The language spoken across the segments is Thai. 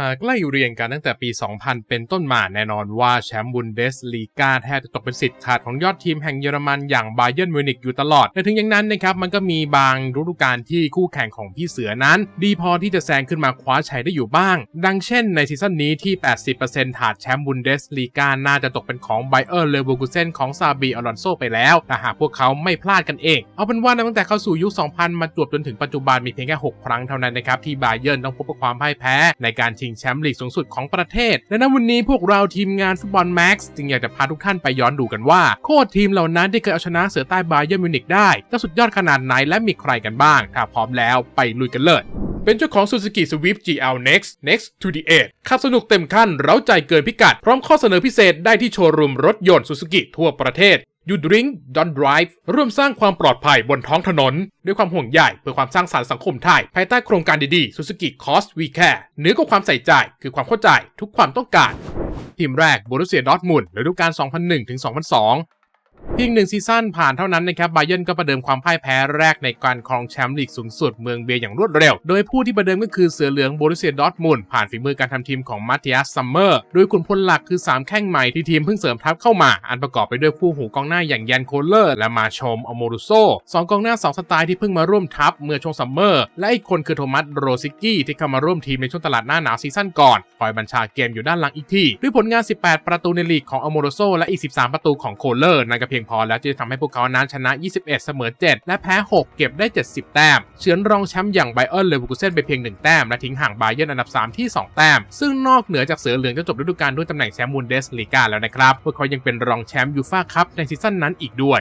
หากไล่เรียงกันตั้งแต่ปี 2000 เป็นต้นมาแน่นอนว่าแชมป์บุนเดสลีกาแทบจะตกเป็นสิทธิ์ขาดของยอดทีมแห่งเยอรมันอย่างบาเยิร์นมิวนิกอยู่ตลอด แต่ถึงอย่างนั้นนะครับมันก็มีบางฤดูกาลที่คู่แข่งของพี่เสือนั้น ดีพอที่จะแซงขึ้นมาคว้าชัยได้อยู่บ้าง ดังเช่นในซีซั่นนี้ที่ 80%ถาดแชมป์บุนเดสลีกาน่าจะตกเป็นของไบเออร์เลเวอร์กูเซนของซาบีอลอนโซไปแล้วแต่หากพวกเขาไม่พลาดกันเอง เอาเป็นว่าตั้งแต่เข้าสู่ยุค 2000 มาจวบจนถึงปัจจุบันมีเพียงแค่ 6 ครั้งเท่านั้นนะครับที่บาเยิร์นต้องพบกับความพ่ายแพ้ในการชิงแชมป์ลีกสูงสุดของประเทศ และในวันนี้พวกเราทีมงานฟุตบอลแม็กซ์จึงอยากจะพาทุกท่านไปย้อนดูกันว่า โค้ชทีมเหล่านั้นที่เคยเอาชนะเสือใต้บาเยิร์มิวนิกได้จะสุดยอดขนาดไหนและมีใครกันบ้าง ถ้าพร้อมแล้วไปลุยกันเลยเป็นเจ้าของ Suzuki Swift GL Next Next to the Edge ขับสนุกเต็มขั้น เร้าใจเกินพิกัด พร้อมข้อเสนอพิเศษได้ที่โชว์รูมรถยนต์ Suzuki ทั่วประเทศ You Drink Don't Drive ร่วมสร้างความปลอดภัยบนท้องถนน ด้วยความห่วงใยเพื่อความสร้างสรรค์สังคมไทย ภายใต้โครงการดีๆ Suzuki Cost We Care เหนือกว่าความใส่ใจคือความเข้าใจทุกความต้องการ ทีมแรกบรุเซียดอทมุนฤดูกาล 2001-2002 เพียงหนึ่งซีซั่นผ่านเท่านั้นนะครับไบเยนก็ประเดิมความพ่ายแพ้แรกในการครองแชมป์ลีกสูงสุดเมืองเบียอย่างรวดเร็ว โดยผู้ที่ประเดิมก็คือเสือเหลืองโบรุเซียดอร์ทมุนผ่านฝีมือการทำทีมของมาติอัสซัมเมอร์ โดยขุนพลหลักคือ 3 แข้งใหม่ที่ทีมเพิ่งเสริมทัพเข้ามา อันประกอบไปด้วยคู่หูกองหน้าอย่างยันโคลเลอร์ และมาชมอโมรุโซสองกองหน้า2สไตล์ที่เพิ่งมาร่วมทัพเมื่อช่วงซัมเมอร์และอีกคนคือโทมัสโรซิกี้ที่เข้ามาร่วมทีมในช่วงตลาดหน้าหนาวซีซั่นก่อนคอยบัญชาเกมอยู่ด้านหลังอีกทีด้วยผลงาน 18 ประตูในลีกของอโมรุโซและอีก 13 ประตูของโคลเลอร์นั่นก็เพียงพอแล้วที่จะทำให้พวกเขานั้นชนะ 21 เสมอ 7 และแพ้ 6 เก็บได้ 70 แต้ม เฉือนรองแชมป์อย่างไบเออร์เลเวอร์กูเซนไปเพียง 1 แต้ม และทิ้งห่างไบเยอร์อันดับ 3 ที่ 2 แต้ม ซึ่งนอกเหนือจากเสือเหลืองจะจบฤดูกาลด้วยตำแหน่งแชมป์มูนเดสลีกาแล้วนะครับ พวกเขายังเป็นรองแชมป์ยูฟ่าคัพในซีซั่นนั้นอีกด้วย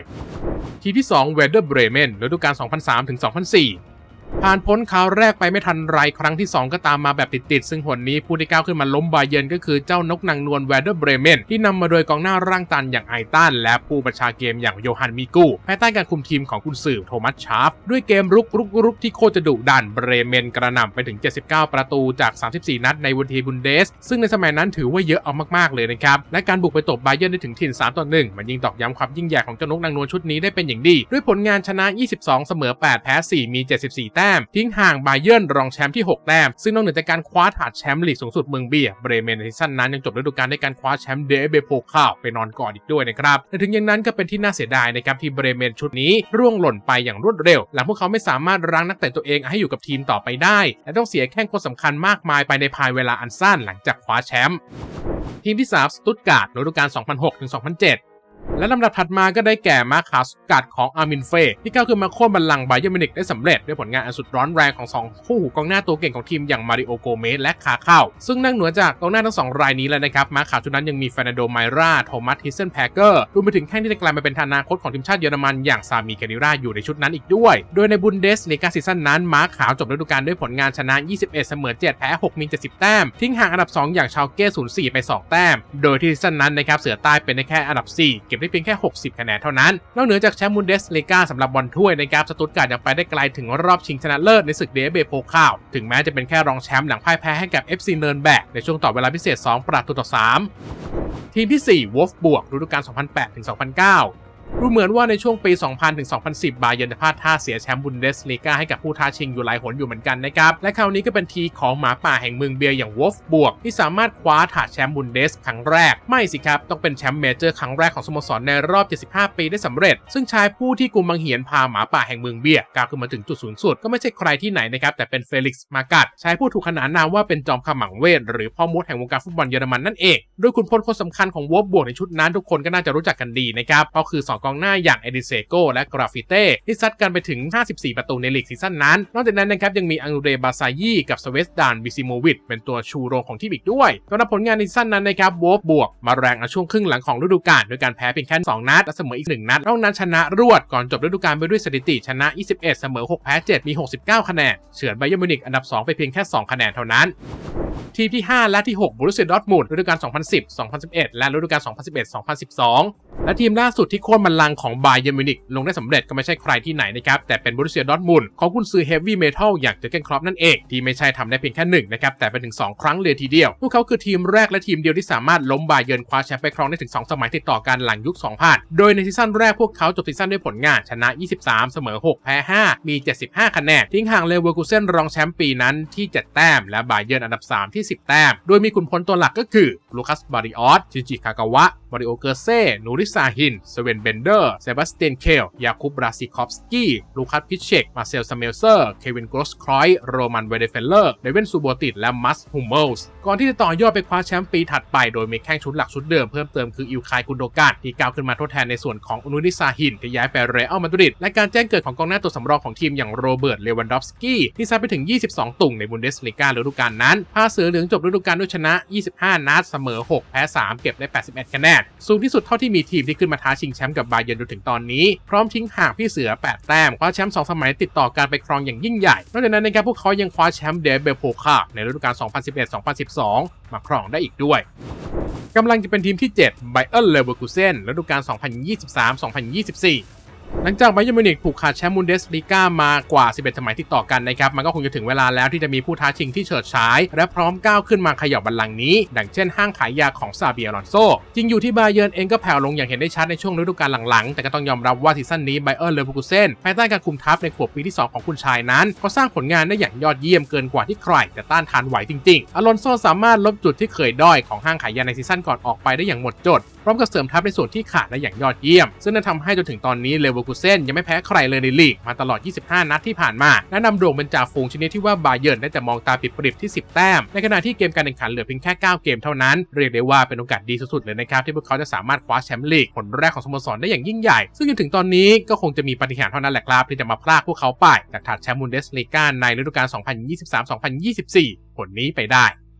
ทีที่ 2 เวเดอร์เบรเมนฤดูกาล 2003ถึง2004 ผ่านพ้นคราวแรกไปไม่ทันไรครั้งที่ 2 ก็ตามมาแบบติดๆ ซึ่งหนนี้ผู้ที่ก้าวขึ้นมาล้มบาเยนก็คือเจ้านกนางนวลแวเดอร์เบรเมนที่นำมาโดยกองหน้าร่างตันอย่างไอตันและผู้ประชาเกมอย่างโยฮันมิกูภายใต้การคุมทีมของคุณสื่อโทมัสชาร์ฟด้วยเกมรุกรุกรุกที่โคตรจะดุดันเบรเมนกระหน่ำไปถึง 79 ประตูจาก 34 นัดในวันทีบุนเดส ซึ่งในสมัยนั้นถือว่าเยอะเอามากๆเลยนะครับและการบุกไปตบบาเยนได้ถึงถิ่น3ต่อ1มันยิ่งตอกย้ำความยิ่งใหญ่ของเจ้านกนางนวลชุดนี้ได้เป็นอย่างดี ด้วยผลงานชนะ 22 เสมอ 8 แพ้ 4 มี 74แต้ม ทิ้งห่างบาเยิร์นรองแชมป์ที่ 6 แต้ม ซึ่งนอกเหนือจากการคว้าถาดแชมป์ลีกสูงสุดเมืองเบียร์เบรเมนในซีซั่นนั้นยังจบฤดูกาลด้วยการคว้าแชมป์เดเบโพคาวไปนอนก่อนอีกด้วยนะครับแต่ถึงอย่างนั้นก็เป็นที่น่าเสียดายนะครับที่เบรเมนชุดนี้ร่วงหล่นไปอย่างรวดเร็ว หลังพวกเขาไม่สามารถรั้งนักเตะตัวเองให้อยู่กับทีมต่อไปได้ และต้องเสียแข้งคนสำคัญมากมายไปในภายเวลาอันสั้นหลังจากคว้าแชมป์ทีมที่ 3 สตุตการ์ดฤดูกาล2006-2007 และลำดับถัดมาก็ได้แก่มาคาสกัดของอาร์มินเฟที่ก้าวขึ้นมาโค่นบัลลังก์ไบเยอร์มินิกได้สำเร็จด้วยผลงานอันสุดร้อนแรงของ 2 คู่หูกองหน้าตัวเก่งของทีมอย่างมาริโอโกเมสและคาเข้า ซึ่งนั่งเหนือจากกองหน้าทั้งสองรายนี้แล้วนะครับ มาคาชุดนั้นยังมีเฟรนันโดไมราโทมัสฮิสเซนแพเกอร์รวมไปถึงแข้งที่จะกลายมาเป็นอนาคตของทีมชาติเยอรมันอย่างซามีแคนิราอยู่ในชุดนั้นอีกด้วย โดยในบุนเดสลีกาซีซั่นนั้นมาขาวจบฤดูกาลด้วยผลงานชนะ 21 เสมอ 7 แพ้ 6 มี 70 แต้ม ทิ้งห่างอันดับ 2 อย่างชาวเก้04 ไป 2 แต้ม โดยที่ซีซั่นนั้นนะครับเสือใต้เป็นได้แค่อันดับ 4ก็บได้เพียงแค่ 60 คะแนนเท่านั้น นอกเหนือจากแชมป์บุนเดสเลกาสำหรับบอลถ้วยนะครับสตุตการ์ดยังไปได้ไกลถึงรอบชิงชนะเลิศในศึกเดเบโพคาว ถึงแม้จะเป็นแค่รองแชมป์หลังพ่ายแพ้ให้กับ FC เนิร์นแบกในช่วงต่อเวลาพิเศษ 2 ประตูต่อ 3 ทีมที่4วอฟบวกฤดูกาล 2008-2009 ดูเหมือนว่าในช่วงปี 2000 ถึง 2010 บาเยนจะพลาดท่าเสียแชมป์บุนเดสลีกาให้กับผู้ท้าชิงอยู่หลายหนอยู่เหมือนกันนะครับ และคราวนี้ก็เป็นทีของหมาป่าแห่งเมืองเบียร์อย่างวอฟบวก ที่สามารถคว้าถาดแชมป์บุนเดสครั้งแรก ไม่สิครับ ต้องเป็นแชมป์เมเจอร์ครั้งแรกของสโมสรในรอบ 75 ปีได้สำเร็จ ซึ่งชายผู้ที่กุมบังเหียนพาหมาป่าแห่งเมืองเบียร์ก้าวขึ้นมาถึงจุดสูงสุดก็ไม่ใช่ใครที่ไหนนะครับแต่เป็นเฟลิกซ์มากัดชายผู้ถูกขนานนามว่าเป็นจอมขมังเวทหรือพ่อมดแห่งวงการฟุตบอลเยอรมันนั่นเองโดยคุณพลคนสำคัญของวอฟบวกในชุดนั้นทุกคนก็น่าจะรู้จักกันดีนะครับก็คือสองกองหน้าอย่างเอดิเซโกและกราฟิเต้ที่ซัดกันไปถึง 54 ประตูในลีกซีซั่นนั้น นอกจากนั้นนะครับยังมีอังเดรบาซายีกับสเวสดานบิซิโมวิดเป็นตัวชูโรงของทีมอีกด้วยสำหรับผลงานในซีซั่นนั้นนะครับวอฟบวกมาแรงในช่วงครึ่งหลังของฤดูกาลโดยการแพ้เพียงแค่2นัดและเสมออีก 1 นัดนอกนั้นชนะรวดก่อนจบฤดูกาลไปด้วยสถิติชนะ 21 เสมอ 6 แพ้ 7 มี 69 คะแนนเฉือนไบเยอร์มิวนิกอันดับ 2 ไปเพียงแค่ 2 คะแนนเท่านั้น ทีมที่ 5 และที่ 6บรูเซียดอร์ทมุนด์ฤดูกาล 2010 2011 และฤดูกาล 2011 2012 และทีมล่าสุดที่โค่นบัลลังก์ของบาเยอร์มิวนิกลงได้สำเร็จก็ไม่ใช่ใครที่ไหนนะครับ แต่เป็นบรูเซียดอร์ทมุนด์ของคุณซื้อเฮฟวี่เมทัลอย่างเจอเกนครอปนั่นเอง ที่ไม่ใช่ทำได้เพียงแค่หนึ่งนะครับ แต่เป็นถึง 2 ครั้งเลยทีเดียว พวกเขาคือทีมแรกและทีมเดียวที่สามารถล้มบาเยิร์นคว้าแชมป์ไปครองได้ถึง 2 สมัยติดต่อกันหลังยุค 2000 โดยในซีซั่นแรกพวกเขาจบซีซั่นด้วยผลงานชนะ 23 เสมอ 6 แพ้ 5 มี 75 คะแนนทิ้งห่างเลเวอร์กูเซนรองแชมป์ปีนั้นที่ 7 แต้มและบาเยิร์นอันดับ3ที่ 10 แต้ม โดยมีขุนพลตัวหลักก็คือลูคัสบาริออสชินจิคากาวะมาริโอเกอร์เซ่นูริซาฮินเซเวนเบนเดอร์เซบาสเตียนเคลยาคุบราซิคอฟสกี้ลูคัสพิเชกมาเซลสเมลเซอร์เควินกรอสครอยโรมันเวเดเฟลเลอร์เดวินซูโบติดและมัสฮูมเมลส์ก่อนที่จะต่อยอดไปคว้าแชมป์ปีถัดไปโดยมีแข้งชุดหลักชุดเดิมเพิ่มเติมคืออิลคายกุนโดกันที่ก้าวขึ้นมาทดแทนในส่วนของอุนุนิซาฮินที่ย้ายไปเรอัลมาดริดและการแจ้งเกิดของกองหน้าตัวสำรองของทีมอย่างโรเบิร์ตเลวันดอฟสกี้ที่ซัดไปถึง 22 ตุ่งในบุนเดสลีกาฤดูกาลนั้นพาเสือเหลืองจบฤดูกาลด้วยชนะ 25 นัดเสมอ 6 แพ้ 3 เก็บได้ 81 คะแนน สูงที่สุดเท่าที่มีทีมที่ขึ้นมาท้าชิงแชมป์กับบาเยิร์นจนถึงตอนนี้ พร้อมทิ้งห่างพี่เสือ 8 แต้ม คว้าแชมป์2สมัยติดต่อการไปครองอย่างยิ่งใหญ่ นอกจากนั้นนะครับพวกเขายังคว้าแชมป์เดฟเบลโพคาในฤดูกาล 2011-2012 มาครองได้อีกด้วยกำลังจะเป็นทีมที่7ไบเอ r ร์เลเวอร์คูเซนฤดูกาล 2023-2024 หลังจากไบเยอร์มิวนิกผูกขาดแชมป์มุนเดสลีกามากว่า 11 สมัยติดต่อกันนะครับ มันก็คงจะถึงเวลาแล้วที่จะมีผู้ท้าชิงที่เฉิดฉาย และพร้อมก้าวขึ้นมาขยับบัลลังก์นี้ ดังเช่นห้างขายยาของซาเบียรอนโซ จริงอยู่ที่บาเยิร์นเองก็แผ่วลงอย่างเห็นได้ชัดในช่วงฤดูกาลหลังๆ แต่ก็ต้องยอมรับว่าซีซั่นนี้ไบเออร์เลเวอร์คูเซนภายใต้การคุมทัพในขวบปีที่ 2 ของคุณชายนั้นก็สร้างผลงานได้อย่างยอดเยี่ยมเกินกว่าที่ใครจะต้านทานไหวจริงๆอลอนโซสามารถลบจุดที่เคยด้อยของห้างขายยาในซีซั่นก่อนออกไปได้อย่างหมดจด พร้อมกับเสริมทัพในส่วนที่ขาดได้อย่างยอดเยี่ยม ซึ่งนั่นทำให้จนถึงตอนนี้เลเวอร์คูเซนยังไม่แพ้ใครเลยในลีกมาตลอด 25 นัดที่ผ่านมา และนำโด่งเป็นจ่าฝูงชนิดที่ว่าบาเยิร์นได้แต่มองตาปิดปริบที่ 10 แต้ม ในขณะที่เกมการแข่งขันเหลือเพียงแค่ 9 เกมเท่านั้น เรียกได้ว่าเป็นโอกาสดีสุดๆเลยนะครับที่พวกเขาจะสามารถคว้าแชมป์ลีกผลแรกของสโมสรได้อย่างยิ่งใหญ่ ซึ่งจนถึงตอนนี้ก็คงจะมีปาฏิหาริย์เท่านั้นแหละครับที่จะมาพรากพวกเขาไปจากถาดแชมป์บุนเดสลีกาในฤดูกาล 2023-2024 ผลนี้ไปได้